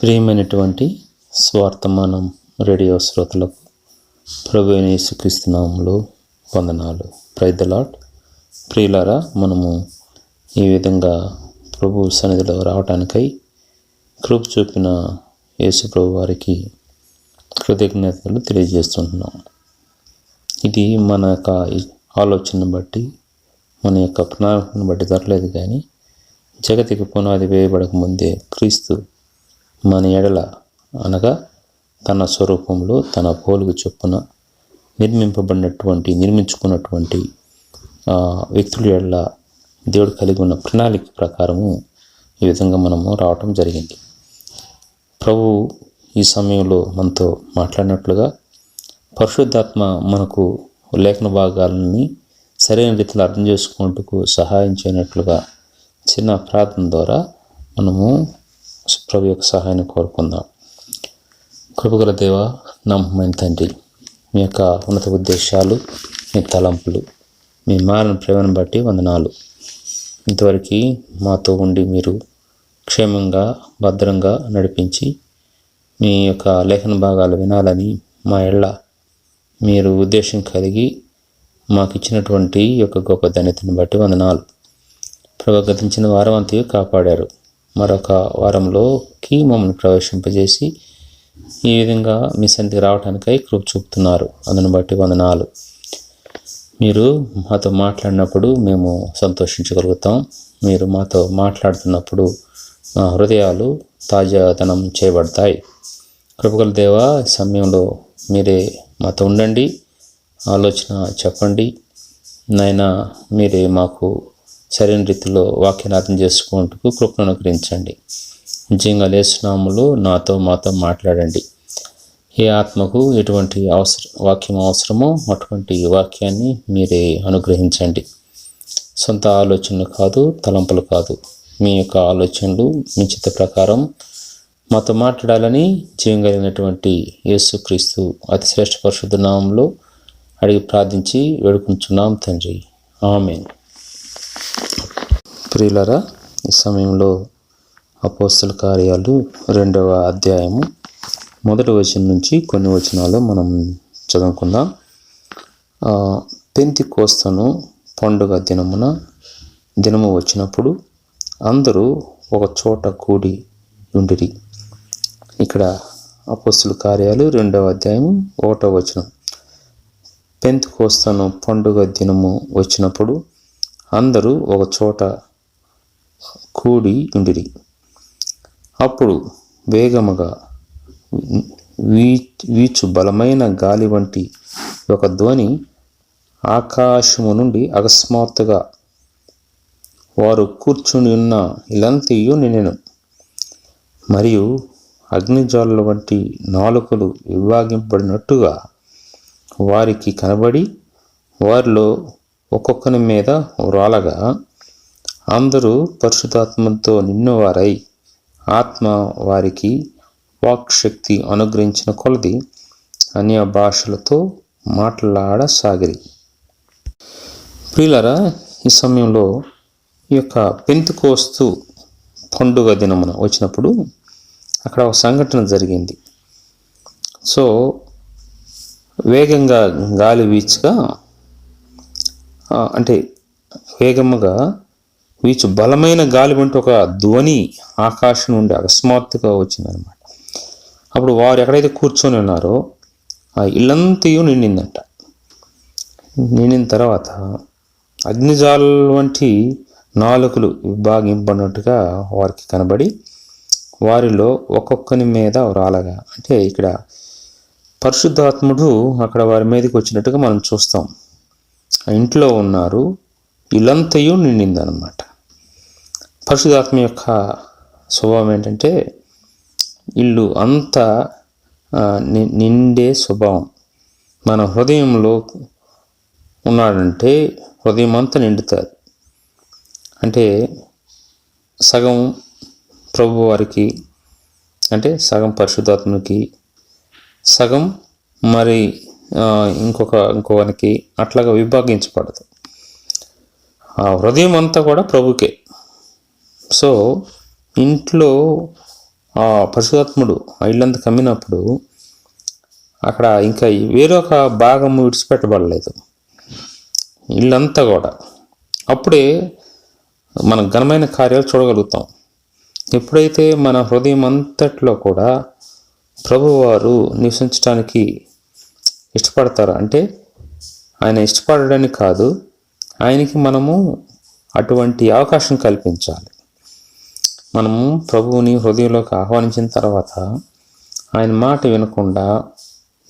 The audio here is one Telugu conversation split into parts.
ప్రియమైనటువంటి స్వార్థమానం రేడియో శ్రోతలకు ప్రభు యేసుక్రీస్తునామంలో వందనాలు. ప్రైదలాట్ ప్రియులారా మనము ఈ విధంగా ప్రభు సన్నిధిలో రావటానికై కృప చూపిన యేసు ప్రభు వారికి కృతజ్ఞతలు తెలియజేస్తుంటున్నాం ఇది మన యొక్క ఆలోచనను బట్టి మన యొక్క ప్రణాళికను బట్టి జరగలేదు కానీ జగతికి పునాది వేయబడక ముందే క్రీస్తు మన ఎడల అనగా తన స్వరూపంలో తన పోలుగు చొప్పున నిర్మింపబడినటువంటి నిర్మించుకున్నటువంటి వ్యక్తుల ఎడల దేవుడు కలిగి ఉన్న ప్రణాళిక ప్రకారము ఈ విధంగా మనము రావటం జరిగింది. ప్రభు ఈ సమయంలో మనతో మాట్లాడినట్లుగా పరిశుద్ధాత్మ మనకు లేఖన భాగాలని సరైన రీతిలో అర్థం చేసుకుంటూ సహాయం చేయనట్లుగా చిన్న ప్రార్థన ద్వారా మనము ప్రభు యొక్క సహాయాన్ని కోరుకుందాం. కృపగల దేవ నమ్మమైన తండ్రి మీ యొక్క ఉన్నత ఉద్దేశాలు మీ తలంపులు మీ మాలను ప్రేమను బట్టి వందనాలు. ఇంతవరకు మాతో ఉండి మీరు క్షేమంగా భద్రంగా నడిపించి మీ యొక్క లేఖన భాగాలు వినాలని మా ఎళ్ళ మీరు ఉద్దేశం కలిగి మాకు ఇచ్చినటువంటి యొక్క గొప్ప ధన్యతను బట్టి వందనాలు. ప్రభు గతించిన వారం అంతయు కాపాడారు. మరొక వారంలోకి మమ్మల్ని ప్రవేశింపజేసి ఈ విధంగా మీ సన్నిధికి రావడానికై కృప చూపుతున్నారు. అందును బట్టి వందనాలు. మీరు మాతో మాట్లాడినప్పుడు మేము సంతోషించగలుగుతాం. మీరు మాతో మాట్లాడుతున్నప్పుడు మా హృదయాలు తాజాదనం చేయబడతాయి. కృపగల దేవా సమయంలో మీరే మాతో ఉండండి. ఆలోచన చెప్పండి. నాయన మీరే మాకు సరైన రీతిలో వాక్యాన్ని అర్థం చేసుకుంటూ కృపను అనుగ్రహించండి. నిజంగా లేసునాములు నాతో మాతో మాట్లాడండి. ఏ ఆత్మకు ఎటువంటి అవసర వాక్యం అవసరమో అటువంటి వాక్యాన్ని మీరే అనుగ్రహించండి. సొంత ఆలోచనలు కాదు తలంపులు కాదు. మీ యొక్క ఆలోచనలు మీ చిత్త ప్రకారం మాతో మాట్లాడాలని జీవం కలిగినటువంటి యేసుక్రీస్తు అతి శ్రేష్ఠ పరిశుద్ధ నామంలో అడిగి ప్రార్థించి వేడుకుంటున్నాం తండ్రి. ఆమెను. ప్రియులరా ఈ సమయంలో అపోస్తుల కార్యాలు రెండవ అధ్యాయము మొదటి వచనం నుంచి కొన్ని వచనాలు మనం చదువుకుందాం. పెంతి కోస్తను పండుగ దినమున దినము వచ్చినప్పుడు అందరూ ఒక చోట కూడి ఉండిరి. ఇక్కడ అపోస్తుల కార్యాలు రెండవ అధ్యాయం ఒకటో వచనం. పెంతు కోస్తను పండుగ దినము వచ్చినప్పుడు అందరూ ఒక చోట కూడి ఉండిరి. అప్పుడు వేగముగా వీ వీచు బలమైన గాలి వంటి ఒక ధ్వని ఆకాశము నుండి అకస్మాత్తుగా వారు కూర్చుని ఉన్న ఇలంతయు నినెను మరియు అగ్నిజ్వాలల వంటి నాలుకలు విభాగింపబడినట్టుగా వారికి కనబడి వారిలో ఒక్కొక్కని మీద రాలగా అందరూ పరిశుధాత్మతో నిన్నవారై ఆత్మ వారికి వాక్శక్తి అనుగ్రహించిన కొలది అన్య భాషలతో మాట్లాడసాగిరి. ప్రియులరా ఈ సమయంలో ఈ యొక్క పెంతుకోస్తు పండుగ దినమున వచ్చినప్పుడు అక్కడ ఒక సంఘటన జరిగింది. సో వేగంగా గాలి వీచగా అంటే వేగముగా వీచు బలమైన గాలి వంటి ఒక ధ్వని ఆకాశం నుండి అకస్మాత్తుగా వచ్చిందనమాట అప్పుడు వారు ఎక్కడైతే కూర్చొని ఉన్నారో ఆ ఇల్లంతయు నిండిందంట. నిండిన తర్వాత అగ్నిజాల వంటి నాలుకలు విభాగింపడినట్టుగా వారికి కనబడి వారిలో ఒక్కొక్కని మీద రాలగా అంటే ఇక్కడ పరిశుద్ధాత్ముడు అక్కడ వారి మీదకి వచ్చినట్టుగా మనం చూస్తాం. ఇంట్లో ఉన్నారు. ఇల్లంతయు నిండిందనమాట పరిశుధాత్మ యొక్క స్వభావం ఏంటంటే ఇల్లు అంతా ని- నిండే స్వభావం. మన హృదయంలో ఉన్నాడంటే హృదయం అంతా నిండుతుంది. అంటే సగం ప్రభువారికి అంటే సగం పరిశుద్ధాత్మకి సగం మరి ఇంకొక ఇంకోనికి అట్లాగా విభాగించబడదు. ఆ హృదయం అంతా కూడా ప్రభుకే. సో ఇంట్లో ఆ పరిశుధాత్ముడు ఆ ఇల్లంతా కమ్మినప్పుడు అక్కడ ఇంకా వేరొక భాగం విడిచిపెట్టబడలేదు. ఇల్లంతా కూడా. అప్పుడే మనం ఘనమైన కార్యాలు చూడగలుగుతాం. ఎప్పుడైతే మన హృదయం అంతట్లో కూడా ప్రభువారు నివసించడానికి ఇష్టపడతారు. అంటే ఆయన ఇష్టపడడానికి కాదు ఆయనకి మనము అటువంటి అవకాశం కల్పించాలి. మనము ప్రభువుని హృదయంలోకి ఆహ్వానించిన తర్వాత ఆయన మాట వినకుండా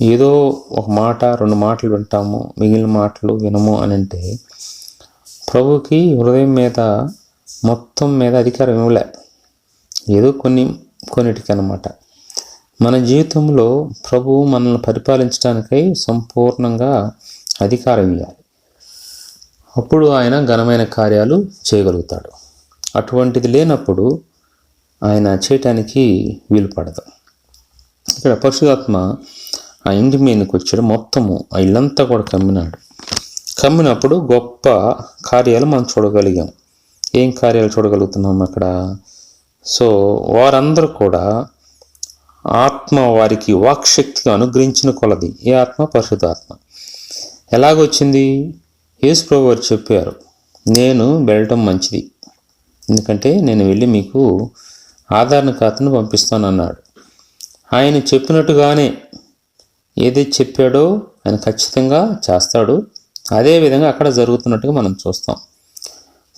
ఏదో ఒక మాట రెండు మాటలు వింటాము మిగిలిన మాటలు వినము అని అంటే ప్రభుకి హృదయం మీద మొత్తం మీద అధికారం ఇవ్వలే. ఏదో కొన్ని కొన్నిటికి అనమాట మన జీవితంలో ప్రభువు మనల్ని పరిపాలించడానికై సంపూర్ణంగా అధికారం ఇవ్వాలి అప్పుడు ఆయన ఘనమైన కార్యాలు చేయగలుగుతాడు. అటువంటిది లేనప్పుడు ఆయన చేయటానికి వీలు పడదు. ఇక్కడ పరిశుధాత్మ ఆ ఇంటి మీదకి వచ్చాడు. మొత్తము ఆ ఇల్లంతా కూడా కమ్మినాడు. కమ్మినప్పుడు గొప్ప కార్యాలు మనం చూడగలిగాం. ఏం కార్యాలు చూడగలుగుతున్నాం అక్కడ? సో వారందరూ కూడా ఆత్మ వారికి వాక్శక్తిగా అనుగ్రహించిన కొలది. ఏ ఆత్మ? పరిశుద్ధాత్మ. ఎలాగొచ్చింది? యేసుప్రభు వారు చెప్పారు నేను వెళ్ళటం మంచిది. ఎందుకంటే నేను వెళ్ళి మీకు ఆధారణ ఖాతాను పంపిస్తాను అన్నాడు ఆయన చెప్పినట్టుగానే ఏది చెప్పాడో ఆయన ఖచ్చితంగా చేస్తాడు. అదేవిధంగా అక్కడ జరుగుతున్నట్టుగా మనం చూస్తాం.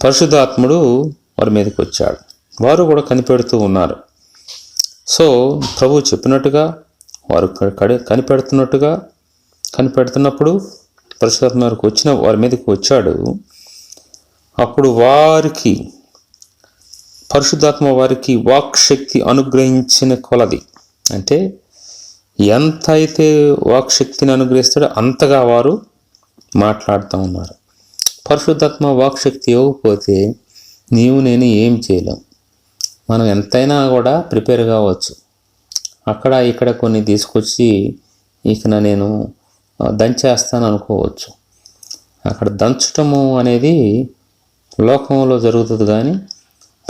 పరిశుద్ధాత్ముడు వారి మీదకి వచ్చాడు. వారు కూడా కనిపెడుతూ ఉన్నారు. సో ప్రభు చెప్పినట్టుగా వారు కడి కనిపెడుతున్నట్టుగా కనిపెడుతున్నప్పుడు పరిశుధాత్మ వారికి వచ్చిన వారి మీదకి వచ్చాడు. అప్పుడు వారికి పరిశుద్ధాత్మ వారికి వాక్ శక్తి అనుగ్రహించిన కొలది. అంటే ఎంత అయితే వాక్ శక్తిని అనుగ్రహిస్తాడో అంతగా వారు మాట్లాడుతూ ఉన్నారు. పరిశుద్ధాత్మ వాక్ శక్తి ఇవ్వకపోతే నీవు నేను ఏం చేయలేం. మనం ఎంతైనా కూడా ప్రిపేర్ కావచ్చు. అక్కడ ఇక్కడ కొన్ని తీసుకొచ్చి ఇక నేను దంచేస్తాను అనుకోవచ్చు. అక్కడ దంచటము అనేది లోకంలో జరుగుతుంది కానీ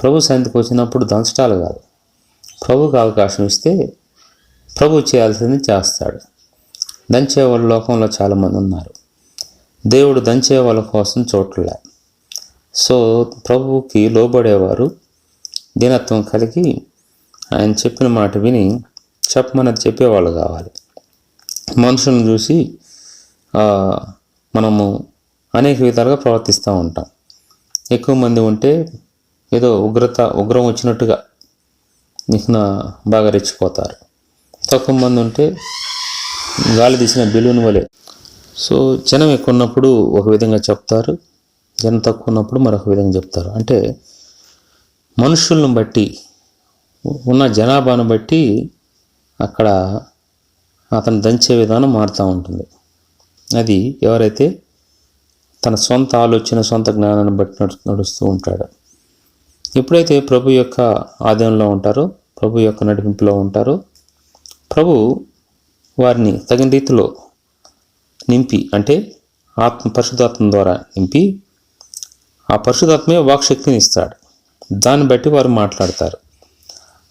ప్రభు సంతికి వచ్చినప్పుడు దంచటాలు కాదు. ప్రభుకి అవకాశం ఇస్తే ప్రభు చేయాల్సింది చేస్తాడు. దంచేవాళ్ళు లోకంలో చాలామంది ఉన్నారు. దేవుడు దంచే వాళ్ళ కోసం చోట్లే. సో ప్రభువుకి లోబడేవారు దీనత్వం కలిగి ఆయన చెప్పిన మాట విని చెప్పమన్నది చెప్పేవాళ్ళు కావాలి. మనుషులను చూసి మనము అనేక విధాలుగా ప్రవర్తిస్తూ ఉంటాం. ఎక్కువ మంది ఉంటే ఏదో ఉగ్రత ఉగ్రం వచ్చినట్టుగా నిన్న బాగా రెచ్చిపోతారు. తక్కువ మంది ఉంటే గాలి తీసిన బెలూన్ వలె. సో జనం ఎక్కువ ఉన్నప్పుడు ఒక విధంగా చెప్తారు. జనం తక్కువ ఉన్నప్పుడు మరొక విధంగా చెప్తారు. అంటే మనుషులను బట్టి ఉన్న జనాభాను బట్టి అక్కడ అతను దంచే విధానం మారుతూ ఉంటుంది. అది ఎవరైతే తన సొంత ఆలోచన సొంత జ్ఞానాన్ని బట్టి నడు నడుస్తూ ఉంటాడు. ఎప్పుడైతే ప్రభు యొక్క ఆధీనంలో ఉంటారో ప్రభు యొక్క నడిపింపులో ఉంటారో ప్రభు వారిని తగిన రీతిలో నింపి అంటే ఆత్మ పరిశుధాత్మ ద్వారా నింపి ఆ పరిశుధాత్మే వాక్శక్తిని ఇస్తాడు. దాన్ని బట్టి వారు మాట్లాడతారు.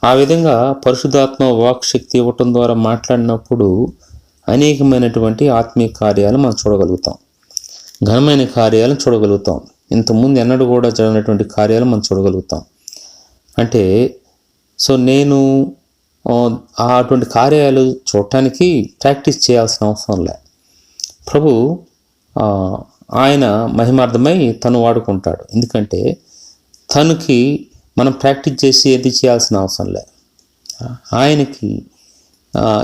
ఆ విధంగా పరిశుధాత్మ వాక్శక్తి ఇవ్వటం ద్వారా మాట్లాడినప్పుడు అనేకమైనటువంటి ఆత్మీయ కార్యాలు మనం చూడగలుగుతాం. ఘనమైన కార్యాలను చూడగలుగుతాం. ఇంతకుముందు ఎన్నడూ కూడా జరిగినటువంటి కార్యాలు మనం చూడగలుగుతాం. అంటే సో నేను అటువంటి కార్యాలు చూడటానికి ప్రాక్టీస్ చేయాల్సిన అవసరం లే. ప్రభు ఆయన మహిమార్థమై తను వాడుకుంటాడు. ఎందుకంటే తనకి మనం ప్రాక్టీస్ చేసి ఏది చేయాల్సిన అవసరం లే ఆయనకి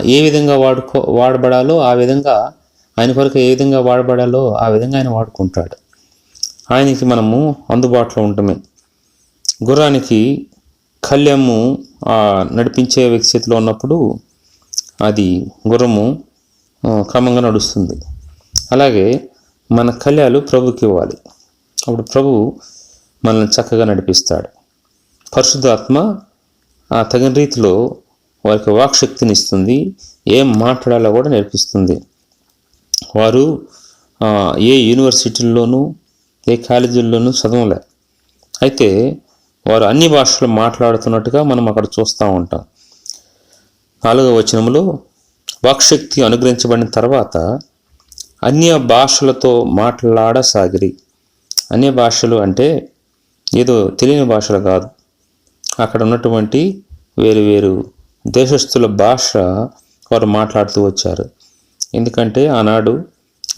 ఏ విధంగా వాడుకో వాడబడాలో ఆ విధంగా ఆయన కొరకు ఏ విధంగా వాడబడాలో ఆ విధంగా ఆయన వాడుకుంటాడు. ఆయనకి మనము అందుబాటులో ఉండటమే గుర్రానికి కళ్యము నడిపించే వ్యక్తిలో ఉన్నప్పుడు అది గుర్రము క్రమంగా నడుస్తుంది. అలాగే మన కళ్యాలు ప్రభుకి ఇవ్వాలి. అప్పుడు ప్రభు మనల్ని చక్కగా నడిపిస్తాడు. పరిశుద్ధాత్మ ఆ తగిన రీతిలో వారికి వాక్శక్తిని ఇస్తుంది. ఏం మాట్లాడాలో కూడా నేర్పిస్తుంది. వారు ఏ యూనివర్సిటీల్లోనూ ఏ కాలేజీల్లోనూ చదవలే. అయితే వారు అన్ని భాషలు మాట్లాడుతున్నట్టుగా మనం అక్కడ చూస్తూ ఉంటాం. నాలుగవ వచనంలో వాక్శక్తి అనుగ్రహించబడిన తర్వాత అన్య భాషలతో మాట్లాడసాగిరి. అన్య భాషలు అంటే ఏదో తెలియని భాషలు కాదు. అక్కడ ఉన్నటువంటి వేరు వేరు దేశస్థుల భాష వారు మాట్లాడుతూ వచ్చారు. ఎందుకంటే ఆనాడు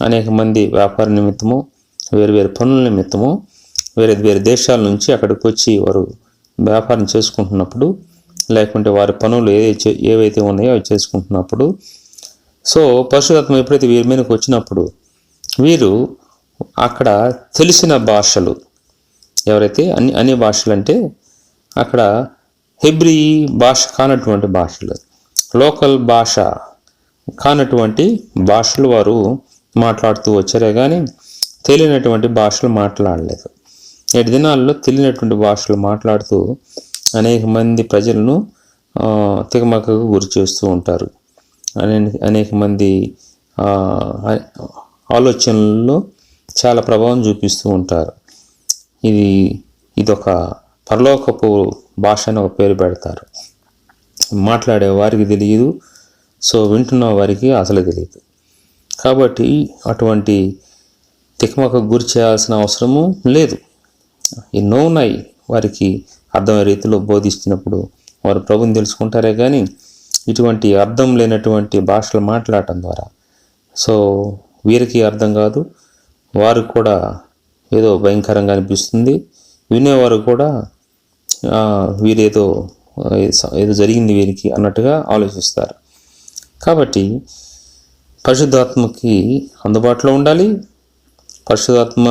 అనేక మంది వ్యాపార నిమిత్తము వేరు వేరు పనుల నిమిత్తము వేరే వేరే దేశాల నుంచి అక్కడికి వచ్చి వారు వ్యాపారం చేసుకుంటున్నప్పుడు లేకుంటే వారి పనులు ఏ ఏవైతే ఉన్నాయో అవి చేసుకుంటున్నప్పుడు సో పరశురాత్మ ఎప్పుడైతే వీరి మీదకి వచ్చినప్పుడు వీరు అక్కడ తెలిసిన భాషలు ఎవరైతే అన్ని అన్ని భాషలు అంటే అక్కడ హెబ్రీ భాష కానటువంటి భాషలు. లోకల్ భాష కానటువంటి భాషలు వారు మాట్లాడుతూ వచ్చారే కానీ తెలియనటువంటి భాషలు మాట్లాడలేదు. నేటి దినాల్లో తెలియనటువంటి భాషలు మాట్లాడుతూ అనేక మంది ప్రజలను తెగమకకు గురి చేస్తూ ఉంటారు. అనే అనేక మంది ఆలోచనల్లో చాలా ప్రభావం చూపిస్తూ ఉంటారు. ఇది ఇదొక పరలోకపు భాష అని ఒక పేరు పెడతారు. మాట్లాడే వారికి తెలియదు సో వింటున్న వారికి అసలు తెలియదు. కాబట్టి అటువంటి తిక్మకు గురి చేయాల్సిన అవసరము లేదు. ఎన్నో ఉన్నాయి. వారికి అర్థమయ్యే రీతిలో బోధిస్తున్నప్పుడు వారు ప్రభుని తెలుసుకుంటారే కానీ ఇటువంటి అర్థం లేనటువంటి భాషలు మాట్లాడటం ద్వారా. సో వీరికి అర్థం కాదు వారికి కూడా ఏదో భయంకరంగా అనిపిస్తుంది. వినేవారు కూడా వీరేదో ఏదో జరిగింది వీరికి అన్నట్టుగా ఆలోచిస్తారు. కాబట్టి పరిశుద్ధాత్మకి అందుబాటులో ఉండాలి. పరిశుద్ధాత్మ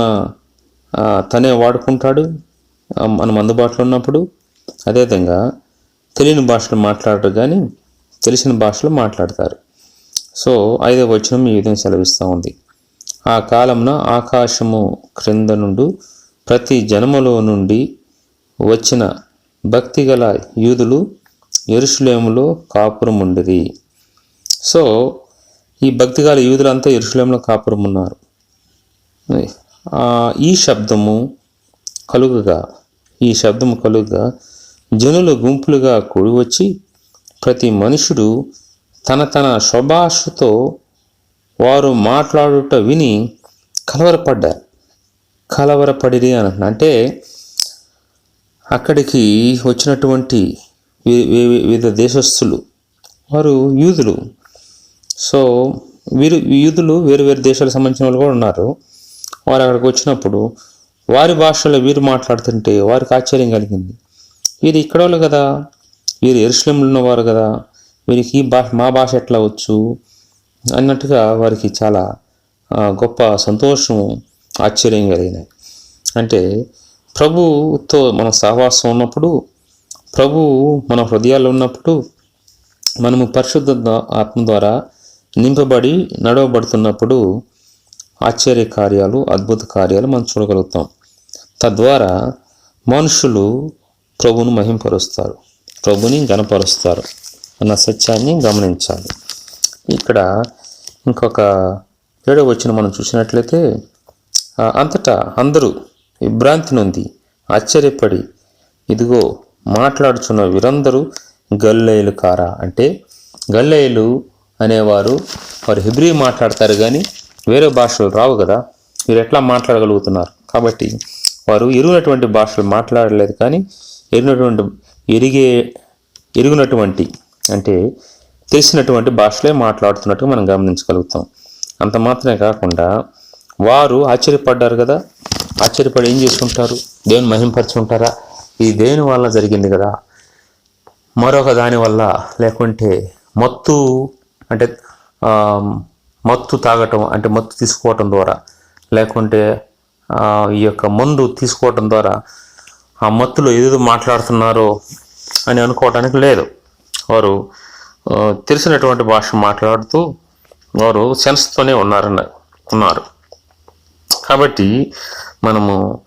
తనే వాడుకుంటాడు. మనం అందుబాటులో ఉన్నప్పుడు అదేవిధంగా తెలియని భాషలు మాట్లాడరు కానీ తెలిసిన భాషలు మాట్లాడతారు. సో ఐదవ వచనం ఈ విధంగా సెలవిస్తూ ఉంది. ఆ కాలమున ఆకాశము క్రింద నుండి ప్రతి జనములో నుండి వచ్చిన భక్తిగల యూదులు ఎరుషులేములో కాపురం సో ఈ భక్తిగల యూదులంతా ఎరుషులేములో కాపురమున్నారు ఈ శబ్దము కలుగుగా ఈ శబ్దము కలుగుగా జనులు గుంపులుగా కూడి వచ్చి ప్రతి మనుషుడు తన తన శుభాషతో వారు మాట్లాడుట విని కలవరపడ్డారు. కలవరపడిరి అని అంటే అక్కడికి వచ్చినటువంటి వి- వివిధ దేశస్థులు వారు యూదులు. సో వీరు యూదులు వేరు వేరు దేశాలకు సంబంధించిన వాళ్ళు కూడా ఉన్నారు. వారు అక్కడికి వచ్చినప్పుడు వారి భాషలో వీరు మాట్లాడుతుంటే వారికి ఆశ్చర్యం కలిగింది. వీరు ఇక్కడ వాళ్ళు కదా? వీరు ఎరుసలంలో ఉన్నవారు కదా? వీరికి ఈ భాష మా భాష ఎట్లా వచ్చు? అన్నట్టుగా వారికి చాలా గొప్ప సంతోషం ఆశ్చర్యం కలిగినాయి. అంటే ప్రభుతో మన సహవాసం ఉన్నప్పుడు ప్రభు మన హృదయాల్లో ఉన్నప్పుడు మనము పరిశుద్ధ ఆత్మ ద్వారా నింపబడి నడవబడుతున్నప్పుడు ఆశ్చర్య కార్యాలు అద్భుత కార్యాలు మనం చూడగలుగుతాం. తద్వారా మనుషులు ప్రభును మహింపరుస్తారు ప్రభుని గణపరుస్తారు అన్న సత్యాన్ని గమనించాలి. ఇక్కడ ఇంకొక ఏడవ వచ్చిన మనం చూసినట్లయితే అంతటా అందరూ విభ్రాంతి నుండి ఆశ్చర్యపడి ఇదిగో మాట్లాడుచున్న వీరందరూ గల్లేయులు కారా? అంటే గల్లేయులు అనేవారు వారు హిబ్రీ మాట్లాడతారు కానీ వేరే భాషలు రావు కదా మీరు ఎట్లా మాట్లాడగలుగుతున్నారు? కాబట్టి వారు ఎరుగినటువంటి భాషలు మాట్లాడలేదు కానీ ఎరిగినటువంటి ఎరిగే ఎరుగునటువంటి అంటే తెలిసినటువంటి భాషలే మాట్లాడుతున్నట్టుగా మనం గమనించగలుగుతాం. అంత మాత్రమే కాకుండా వారు ఆశ్చర్యపడ్డారు కదా. ఆశ్చర్యపడి ఏం చేసుకుంటారు? దేవుని మహింపరచుకుంటారా? ఇది దేని వల్ల జరిగింది కదా? మరొక దాని వల్ల లేకుంటే మత్తు అంటే మత్తు తాగటం అంటే మత్తు తీసుకోవటం ద్వారా లేకుంటే ఈ యొక్క మందు తీసుకోవటం ద్వారా ఆ మత్తులో ఏదో మాట్లాడుతున్నారో అని అనుకోవటానికి లేదు. వారు తెలిసినటువంటి భాష మాట్లాడుతూ వారు సెన్స్తోనే ఉన్నారన్న ఉన్నారు. కాబట్టి మనము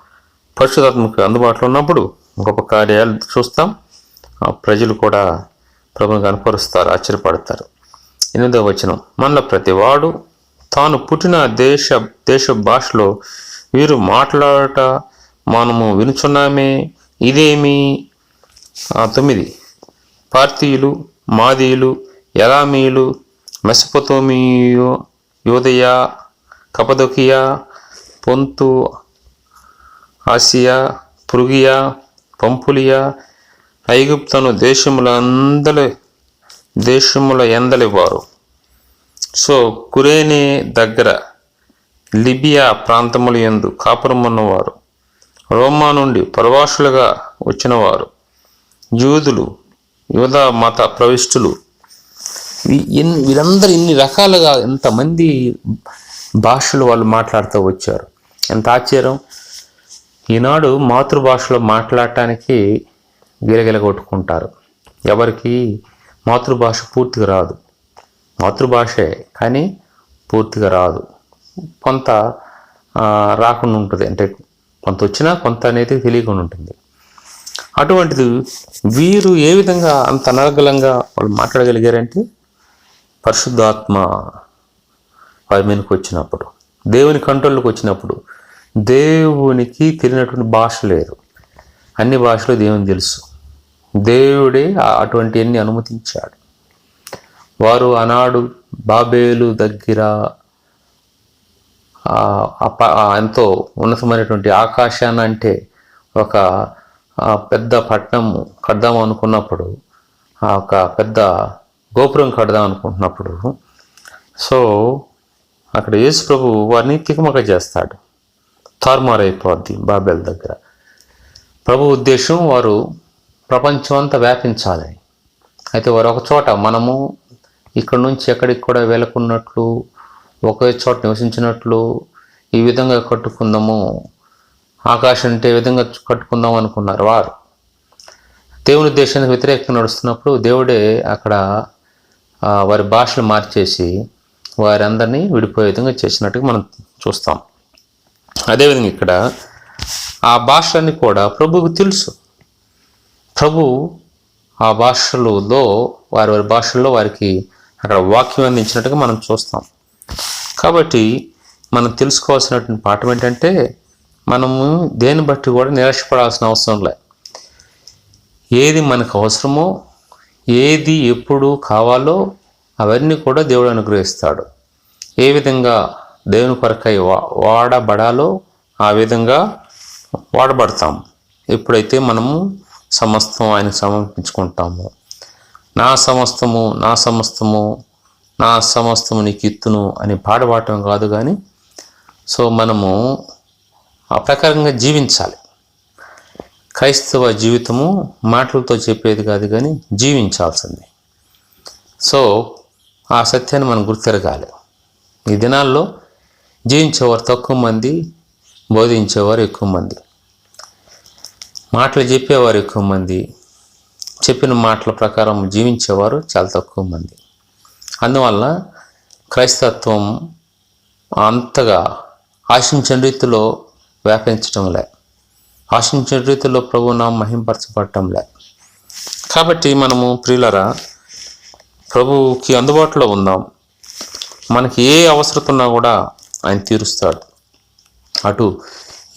పరిశుధాత్మకు అందుబాటులో ఉన్నప్పుడు గొప్ప కార్యాలు చూస్తాం. ఆ ప్రజలు కూడా ప్రభుని కనపరుస్తారు ఆశ్చర్యపడతారు. ఎనిమిదో వచనం. మనలో ప్రతివాడు తాను పుట్టిన దేశ దేశ భాషలో వీరు మాట్లాడట మనము వినుచున్నామే ఇదేమి? తొమ్మిది. పార్తీయులు మాదీలు ఎలామీలు మెసపొతోమియో యోదయ కపదొకియా పొంతు ఆసియా పురుగియా పంపులియా ఐగుప్తను దేశముల అందలి దేశముల ఎందలివారు. సో కురేనే దగ్గర లిబియా ప్రాంతముల ఎందు కాపురమున్నవారు. రోమా నుండి పరవాసులుగా వచ్చినవారు. యూదులు యువత మత ప్రవిష్టులు. ఇన్- వీరందరూ ఇన్ని రకాలుగా ఎంతమంది భాషలు వాళ్ళు మాట్లాడుతూ వచ్చారు. ఎంత ఆశ్చర్యం. ఈనాడు మాతృభాషలో మాట్లాడటానికి గిలగిల కొట్టుకుంటారు ఎవరికి మాతృభాష పూర్తిగా రాదు. మాతృభాషే కానీ పూర్తిగా రాదు. కొంత రాకుండా ఉంటుంది. అంటే కొంత వచ్చినా కొంత అనేది తెలియకుండా ఉంటుంది. అటువంటిది వీరు ఏ విధంగా అంత అనర్గలంగా వాళ్ళు మాట్లాడగలిగారంటే పరిశుద్ధాత్మ వారి మీదకి వచ్చినప్పుడు దేవుని కంట్రోల్లోకి వచ్చినప్పుడు దేవునికి తెలియనటువంటి భాష లేదు. అన్ని భాషలు దేవుని తెలుసు. దేవుడే అటువంటి అటువంటివన్నీ అనుమతించాడు. వారు ఆనాడు బాబేలు దగ్గర ఎంతో ఉన్నతమైనటువంటి ఆకాశాన్ని అంటే ఒక ఆ, పెద్ద పట్టణం కడదాం అనుకున్నప్పుడు ఆ ఒక పెద్ద గోపురం కడదాం అనుకుంటున్నప్పుడు సో అక్కడ యేసు ప్రభు వారిని తికమక చేస్తాడు. తారుమారైపోద్ది బాబెల్ దగ్గర. ప్రభు ఉద్దేశం వారు ప్రపంచం అంతా వ్యాపించాలని అయితే వారు ఒక చోట మనము ఇక్కడ నుంచి ఎక్కడికి కూడా వెళ్ళకున్నట్లు ఒకే చోట నివసించినట్లు ఈ విధంగా కట్టుకుందాము ఆకాశం అంటే విధంగా కట్టుకుందాం అనుకున్నారు వారు. దేవుని ఉద్దేశానికి వ్యతిరేకంగా నడుస్తున్నప్పుడు దేవుడే అక్కడ వారి భాషలు మార్చేసి వారందరినీ విడిపోయే విధంగా చేసినట్టుగా మనం చూస్తాం. అదేవిధంగా ఇక్కడ ఆ భాషలన్నీ కూడా ప్రభువుకు తెలుసు. ప్రభు ఆ భాషలలో వారి వారి భాషల్లో వారికి అక్కడ వాక్యం అందించినట్టుగా మనం చూస్తాం. కాబట్టి మనం తెలుసుకోవాల్సినటువంటి పాఠం ఏంటంటే మనము దేన్ని బట్టి కూడా నిరాశపడాల్సిన అవసరం లే. ఏది మనకు అవసరమో ఏది ఎప్పుడు కావాలో అవన్నీ కూడా దేవుడు అనుగ్రహిస్తాడు. ఏ విధంగా దేవుని కొరకై వా- వాడబడాలో ఆ విధంగా వాడబడతాం. ఎప్పుడైతే మనము సమస్తం ఆయన సమర్పించుకుంటాము. నా సమస్తము నా సమస్తము నా సమస్తము నీకు ఇత్తును అని పాడబడటం కాదు కానీ సో మనము ఆ ప్రకారంగా జీవించాలి. క్రైస్తవ జీవితము మాటలతో చెప్పేది కాదు కానీ జీవించాల్సింది. సో ఆ సత్యాన్ని మనం గుర్తెరగాలి. ఈ దినాల్లో జీవించేవారు తక్కువ మంది బోధించేవారు ఎక్కువ మంది. మాటలు చెప్పేవారు ఎక్కువ మంది చెప్పిన మాటల ప్రకారం జీవించేవారు చాలా తక్కువ మంది. అందువల్ల క్రైస్తత్వం అంతగా ఆశించిన రీతిలో వ్యాపించటం లే ఆశించిన రీతిలో ప్రభువు నామం మహింపరచబడటం లే కాబట్టి మనము ప్రియులరా ప్రభువుకి అందుబాటులో ఉందాం మనకి ఏ అవసరత ఉన్నా కూడా ఆయన తీరుస్తాడు. అటు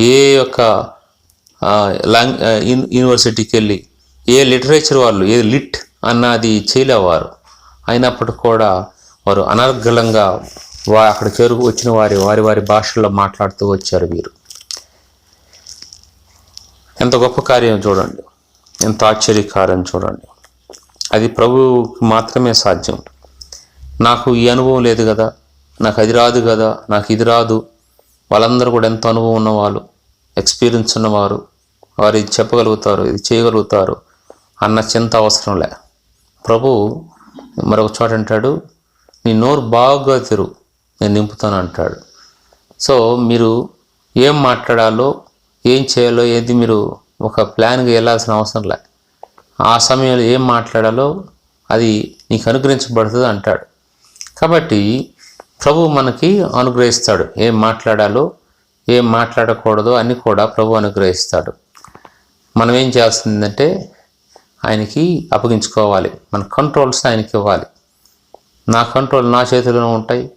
ఏ యొక్క లాంగ్ యూనివర్సిటీకి వెళ్ళి ఏ లిటరేచర్ వాళ్ళు ఏ లిట్ అన్నది చేయలేవారు. అయినప్పటికీ కూడా వారు అనర్గళంగా వా అక్కడ చేరుకు వచ్చిన వారి వారి వారి భాషల్లో మాట్లాడుతూ వచ్చారు వీరు. ఎంత గొప్ప కార్యం చూడండి. ఎంత ఆశ్చర్యకార్యం చూడండి. అది ప్రభువుకి మాత్రమే సాధ్యం. నాకు ఈ అనుభవం లేదు కదా. నాకు అది రాదు కదా. నాకు ఇది రాదు. వాళ్ళందరూ కూడా ఎంతో అనుభవం ఉన్నవాళ్ళు ఎక్స్పీరియన్స్ ఉన్నవారు వారు ఇది చెప్పగలుగుతారు ఇది చేయగలుగుతారు అన్న చింత అవసరం లే. ప్రభు మరొక చోట అంటాడు నీ నోరు బాగా తెరు నేను నింపుతాను అంటాడు. సో మీరు ఏం మాట్లాడాలో ఏం చేయాలో ఏది మీరు ఒక ప్లాన్గా వెళ్ళాల్సిన అవసరం లే. ఆ సమయంలో ఏం మాట్లాడాలో అది నీకు అనుగ్రహించబడుతుంది అంటాడు. కాబట్టి ప్రభు మనకి అనుగ్రహిస్తాడు. ఏం మాట్లాడాలో ఏం మాట్లాడకూడదో అన్నీ కూడా ప్రభు అనుగ్రహిస్తాడు. మనం ఏం చేయాల్సిందంటే ఆయనకి అప్పగించుకోవాలి. మన కంట్రోల్స్ ఆయనకి ఇవ్వాలి. నా కంట్రోల్ నా చేతిలోనే ఉంటాయి.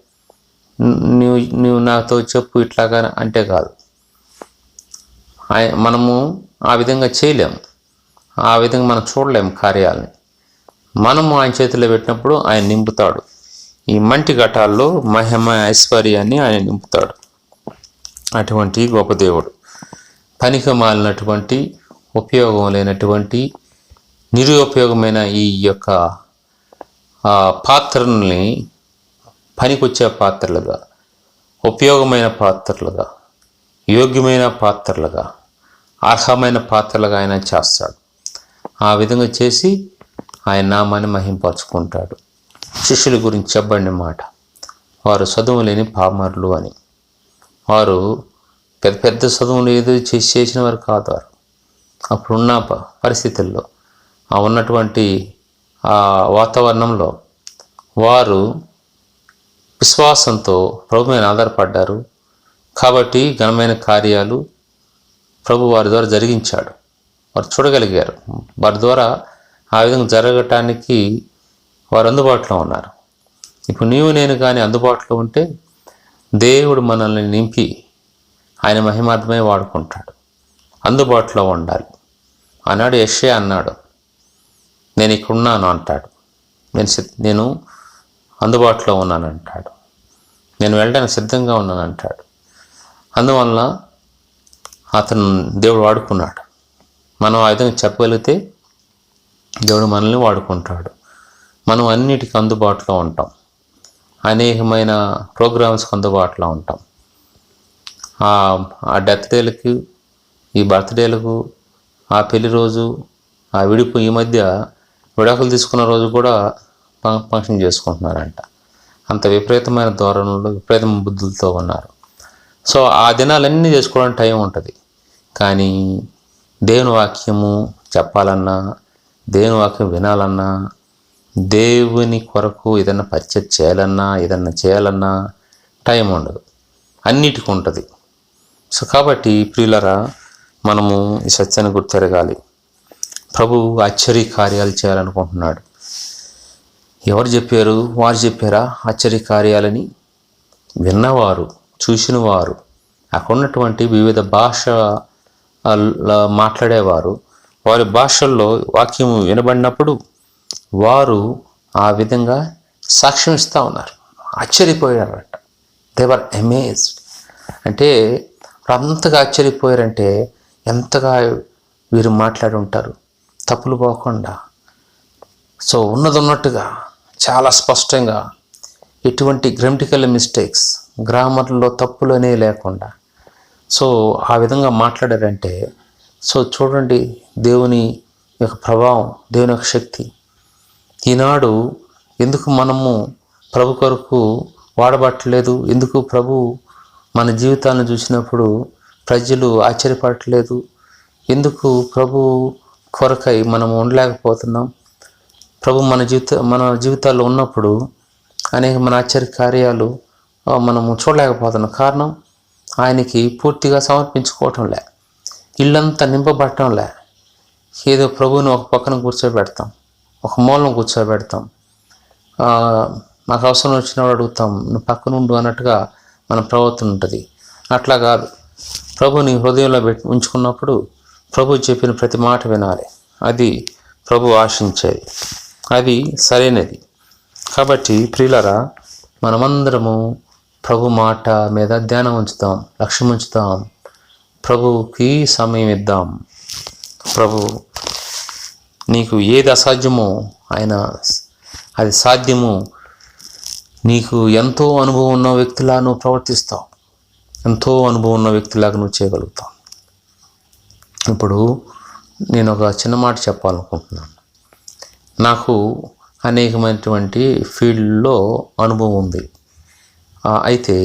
నువ్వు నువ్వు నాతో చెప్పు ఇట్లాగా అంటే కాదు. మనము ఆ విధంగా చేయలేము ఆ విధంగా మనం చూడలేము కార్యాలని. మనము ఆయన చేతిలో పెట్టినప్పుడు ఆయన నింపుతాడు. ఈ మంటి ఘటాల్లో మహిమ ఐశ్వర్యాన్ని ఆయన నింపుతాడు. అటువంటి గొప్ప దేవుడు. పనికి మాలినటువంటి ఉపయోగం లేనటువంటి నిరుపయోగమైన ఈ యొక్క ఆ, పాత్రల్ని పనికొచ్చే పాత్రలుగా ఉపయోగమైన పాత్రలుగా యోగ్యమైన పాత్రలుగా అర్హమైన పాత్రలుగా ఆయన చేస్తాడు. ఆ విధంగా చేసి ఆయన నామాన్ని మహింపరచుకుంటాడు. శిష్యుల గురించి చెప్పండి మాట వారు చదువు లేని పామరులు అని. వారు పెద్ద పెద్ద చదువులు ఏదో చేసి చేసిన వారు కాదు వారు. అప్పుడున్న పరిస్థితుల్లో ఆ ఉన్నటువంటి ఆ వాతావరణంలో వారు విశ్వాసంతో ప్రభు మీద ఆధారపడ్డారు. కాబట్టి ఘనమైన కార్యాలు ప్రభు వారి ద్వారా జరిగించాడు. వారు చూడగలిగారు. వారి ద్వారా ఆ విధంగా జరగటానికి వారు అందుబాటులో ఉన్నారు. ఇప్పుడు నీవు నేను కానీ అందుబాటులో ఉంటే దేవుడు మనల్ని నింపి ఆయన మహిమార్థమే వాడుకుంటాడు. అందుబాటులో ఉండాలి. అన్నాడు యశ్యా అన్నాడు నేను ఇక్కడున్నాను అంటాడు. నేను సిద్- నేను అందుబాటులో ఉన్నాను అంటాడు. నేను వెళ్ళడానికి సిద్ధంగా ఉన్నాను అంటాడు. అందువలన అతను దేవుడు వాడుకున్నాడు. మనం ఆ విధంగా చెప్పగలిగితే దేవుడు మనల్ని వాడుకుంటాడు. మనం అన్నిటికీ అందుబాటులో ఉంటాం. అనేకమైన ప్రోగ్రామ్స్కి అందుబాటులో ఉంటాం. ఆ ఆ డెత్ డేలకు ఈ బర్త్డేలకు ఆ పెళ్ళి రోజు ఆ విడిపు ఈ మధ్య విడాకులు తీసుకున్న రోజు కూడా ఫంక్షన్ చేసుకుంటున్నారంట. అంత విపరీతమైన ధోరణులు విపరీతమైన బుద్ధులతో ఉన్నారు. సో ఆ దినాలన్నీ చేసుకోవడానికి టైం ఉంటుంది. కానీ దేవుని వాక్యము చెప్పాలన్నా దేవుని వాక్యం వినాలన్నా దేవుని కొరకు ఏదన్నా పరిచయం చేయాలన్నా ఏదన్నా చేయాలన్నా టైం ఉండదు. అన్నిటికీ ఉంటుంది. సో కాబట్టి ప్రియులరా మనము ఈ సత్యాన్ని గుర్తెరగాలి. ప్రభు ఆశ్చర్య కార్యాలు చేయాలనుకుంటున్నాడు. ఎవరు చెప్పారు? వారు చెప్పారా? ఆశ్చర్య కార్యాలని విన్నవారు. చూసిన వారు అక్కడ ఉన్నటువంటి వివిధ భాష మాట్లాడేవారు. వారి భాషల్లో వాక్యం వినబడినప్పుడు వారు ఆ విధంగా సాక్ష్యం ఇస్తూ ఉన్నారు. ఆశ్చర్యపోయారట. దేవర్ అమేజ్డ్ అంటే అంతగా ఆశ్చర్యపోయారంటే ఎంతగా వీరు మాట్లాడి ఉంటారు. తప్పులు పోకుండా. సో ఉన్నది ఉన్నట్టుగా చాలా స్పష్టంగా ఎటువంటి గ్రమటికల్ మిస్టేక్స్ గ్రామర్లో తప్పులనే లేకుండా. సో ఆ విధంగా మాట్లాడారంటే సో చూడండి దేవుని యొక్క ప్రభావం దేవుని యొక్క శక్తి. ఈనాడు ఎందుకు మనము ప్రభు కొరకు వాడబట్టలేదు? ఎందుకు ప్రభు మన జీవితాన్ని చూసినప్పుడు ప్రజలు ఆశ్చర్యపడట్లేదు? ఎందుకు ప్రభు కొరకై మనం ఉండలేకపోతున్నాం? ప్రభు మన జీవిత మన జీవితాల్లో ఉన్నప్పుడు అనేక మన ఆశ్చర్య కార్యాలు మనము చూడలేకపోతున్నాం. కారణం ఆయనకి పూర్తిగా సమర్పించుకోవటంలే ఇల్లంతా నింపబడటంలే ఏదో ప్రభువుని ఒక పక్కన కూర్చోబెడతాం ఒక మూలం కూర్చోబెడతాం. మాకు అవసరం వచ్చినప్పుడు అడుగుతాం నువ్వు పక్కన ఉండు అన్నట్టుగా మన ప్రవర్తన ఉంటుంది. అట్లా కాదు. ప్రభుని హృదయంలో పెట్టి ఉంచుకున్నప్పుడు ప్రభు చెప్పిన ప్రతి మాట వినాలి. అది ప్రభు ఆశించేది. అది సరైనది. కాబట్టి ప్రియులరా మనమందరము ప్రభు మాట మీద ధ్యానం ఉంచుతాం లక్ష్యం ఉంచుతాం. ప్రభుకి సమయం ఇద్దాం. ప్రభు నీకు ఏది అసాధ్యమో ఆయన అది సాధ్యము. నీకు ఎంతో అనుభవం ఉన్న వ్యక్తిలా నువ్వు ప్రవర్తిస్తావు. ఎంతో అనుభవం ఉన్న వ్యక్తిలాగా నువ్వు చేయగలుగుతావు. ఇప్పుడు నేను ఒక చిన్న మాట చెప్పాలనుకుంటున్నాను. నాకు అనేకమైనటువంటి ఫీల్డ్లో అనుభవం ఉంది. అయితే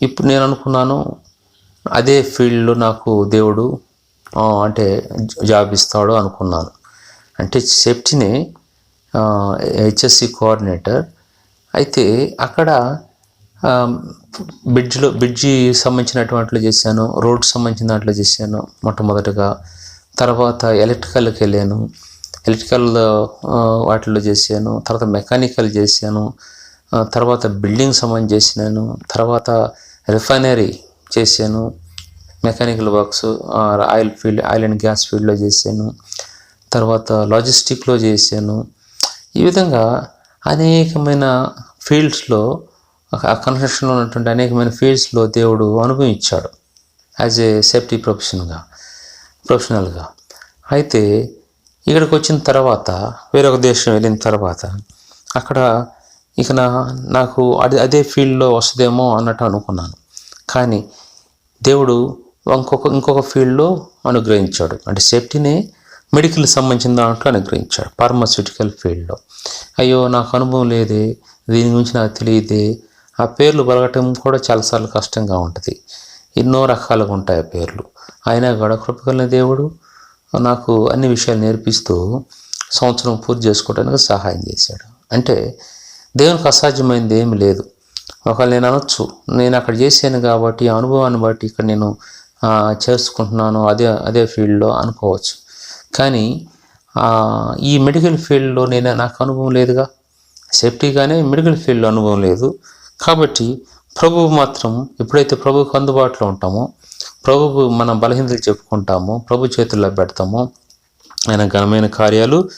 ఇప్పుడు నేను అనుకున్నాను అదే ఫీల్డ్లో నాకు దేవుడు అంటే జాబ్ ఇస్తాడు అనుకున్నాను. అంటే సేఫ్టీని హెచ్ఎస్సి కోఆర్డినేటర్. అయితే అక్కడ బ్రిడ్జ్లో బ్రిడ్జి సంబంధించినటువంటి చేశాను రోడ్ సంబంధించిన దాంట్లో చేశాను మొట్టమొదటిగా. తర్వాత ఎలక్ట్రికల్కి వెళ్ళాను. ఎలక్ట్రికల్ వాటిల్లో వాటిలో చేశాను తర్వాత మెకానికల్ చేశాను తర్వాత బిల్డింగ్ సంబంధించి చేసినాను తర్వాత రిఫైనరీ చేశాను mechanical works oil field oil and gas ఫీల్డ్లో చేశాను తర్వాత లాజిస్టిక్లో చేశాను. ఈ విధంగా అనేకమైన ఫీల్డ్స్లో కన్స్ట్రక్షన్లో ఉన్నటువంటి అనేకమైన ఫీల్డ్స్లో దేవుడు అనుభవం ఇచ్చాడు యాజ్ ఏ సేఫ్టీ ప్రొఫెషన్గా ప్రొఫెషనల్గా. అయితే ఇక్కడికి వచ్చిన తర్వాత వేరొక దేశం వెళ్ళిన తర్వాత అక్కడ ఇక నా నాకు అదే అదే ఫీల్డ్లో వస్తుందేమో అన్నట్టు అనుకున్నాను. కానీ దేవుడు ఇంకొక ఇంకొక ఫీల్డ్లో అనుగ్రహించాడు. అంటే సేఫ్టీనే మెడికల్ సంబంధించిన దాంట్లో అనుగ్రహించాడు ఫార్మస్యూటికల్ ఫీల్డ్లో. అయ్యో నాకు అనుభవం లేదే దీని గురించి నాకు తెలియదే. ఆ పేర్లు బలగటం కూడా చాలాసార్లు కష్టంగా ఉంటుంది. ఎన్నో రకాలుగా ఉంటాయి ఆ పేర్లు. అయినా కూడా కృపగల దేవుడు నాకు అన్ని విషయాలు నేర్పిస్తూ సంవత్సరం పూర్తి చేసుకోవడానికి సహాయం చేశాడు. అంటే దేవునికి అసాధ్యమైనది ఏమి లేదు. ఒకవేళ నేను అనొచ్చు నేను అక్కడ చేశాను కాబట్టి ఆ అనుభవాన్ని బట్టి ఇక్కడ నేను చేసుకుంటున్నాను అదే అదే ఫీల్డ్లో అనుకోవచ్చు. కానీ ఈ మెడికల్ ఫీల్డ్లో నేను నాకు అనుభవం లేదుగా. సేఫ్టీగానే మెడికల్ ఫీల్డ్లో అనుభవం లేదు. కాబట్టి ప్రభువు మాత్రం ఎప్పుడైతే ప్రభువుకు అందుబాటులో ఉంటామో ప్రభువు మన బలహీనతలు చెప్పుకుంటాము ప్రభు చేతుల్లో పెడతాము. ఆయన ఘనమైన కార్యాలు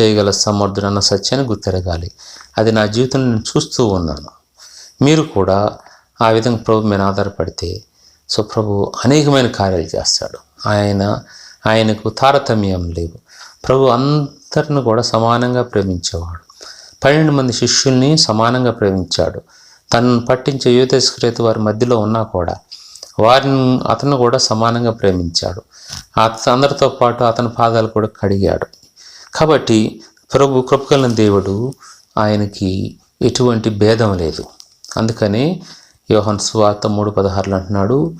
చేయగల సమర్థుడు అన్న సత్యాన్ని గుర్తెరగాలి. అది నా జీవితంలో నేను చూస్తూ ఉన్నాను. మీరు కూడా ఆ విధంగా ప్రభు మీద ఆధారపడితే సో ప్రభు అనేకమైన కార్యాలు చేస్తాడు. ఆయన ఆయనకు తారతమ్యం లేవు. ప్రభు అందరిని కూడా సమానంగా ప్రేమించేవాడు. పన్నెండు మంది శిష్యుల్ని సమానంగా ప్రేమించాడు. తనను పట్టించే యువతస్కృతి వారి మధ్యలో ఉన్నా కూడా వారిని అతను కూడా సమానంగా ప్రేమించాడు. అందరితో పాటు అతని పాదాలు కూడా కడిగాడు. కాబట్టి ప్రభు కృపకలన దేవుడు ఆయనకి ఎటువంటి భేదం లేదు. అందుకనే యోహన్ సువార్త మూడు పదహారులు అంటున్నాడు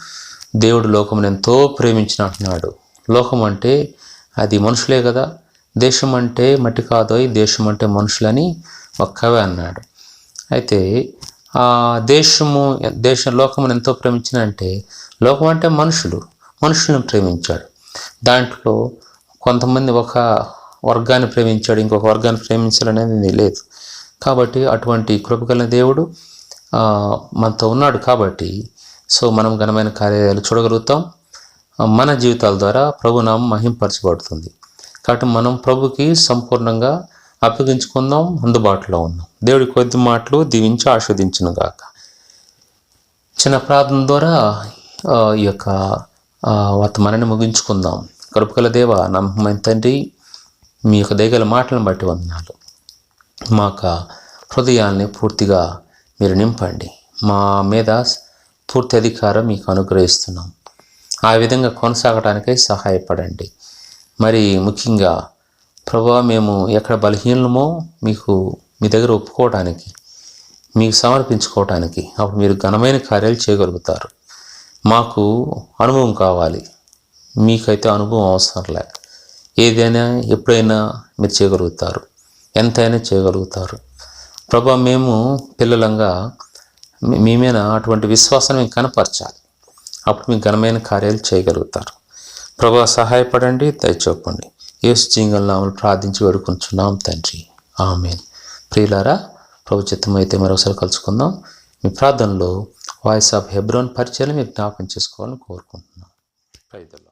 దేవుడు లోకమును ఎంతో ప్రేమించిన అంటున్నాడు. లోకం అంటే అది మనుషులే కదా. దేశం అంటే మట్టి కాదోయ్ దేశం అంటే మనుషులని ఒక్కవే అన్నాడు. అయితే దేశము దేశ లోకమును ఎంతో ప్రేమించినంటే లోకం అంటే మనుషులు మనుషులను ప్రేమించాడు. దాంట్లో కొంతమంది ఒక వర్గాన్ని ప్రేమించాడు ఇంకొక వర్గాన్ని ప్రేమించాలనేది లేదు. కాబట్టి అటువంటి కృపగల దేవుడు మనతో ఉన్నాడు కాబట్టి సో మనం ఘనమైన కార్యాలు చూడగలుగుతాం. మన జీవితాల ద్వారా ప్రభు నామం మహింపరచబడుతుంది. కాబట్టి మనం ప్రభుకి సంపూర్ణంగా అప్పగించుకుందాం అందుబాటులో ఉన్నాం. దేవుడి కొద్ది మాటలు దీవించి ఆస్వాదించను గాక. చిన్న ప్రార్థన ద్వారా ఈ యొక్క వర్తమానాన్ని ముగించుకుందాం. కృపకల దేవ నమ్మకమైన తండ్రి మీ యొక్క దయగల మాటలను బట్టి వందనాలు. మా యొక్క హృదయాల్ని పూర్తిగా మీరు నింపండి. మా మీద పూర్తి అధికారం మీకు అనుగ్రహిస్తున్నాం. ఆ విధంగా కొనసాగడానికై సహాయపడండి. మరి ముఖ్యంగా ప్రభా మేము ఎక్కడ బలహీనమో మీకు మీ దగ్గర ఒప్పుకోవటానికి మీకు సమర్పించుకోవటానికి అప్పుడు మీరు ఘనమైన కార్యాలు చేయగలుగుతారు. మాకు అనుభవం కావాలి. మీకైతే అనుభవం అవసరం లే ఏదైనా ఎప్పుడైనా మీరు చేయగలుగుతారు. ఎంతైనా చేయగలుగుతారు. ప్రభా మేము పిల్లలంగా మీ- మీద అటువంటి విశ్వాసాన్ని మేము కనపరచాలి. అప్పుడు మీకు ఘనమైన కార్యాలు చేయగలుగుతారు. ప్రభా సహాయపడండి దయచూపండి యేసు జీంగల్ నామలు ప్రార్థించి వేడుకుంటున్నాం తండ్రి. ఆమెన్. ప్రియులారా ప్రభు చిత్తం అయితే మరోసారి కలుసుకుందాం. మీ ప్రార్థనలో వాయిస్ ఆఫ్ హెబ్రోన్ పరిచయం మీరు జ్ఞాపకం చేసుకోవాలని కోరుకుంటున్నాం. ప్రైజ్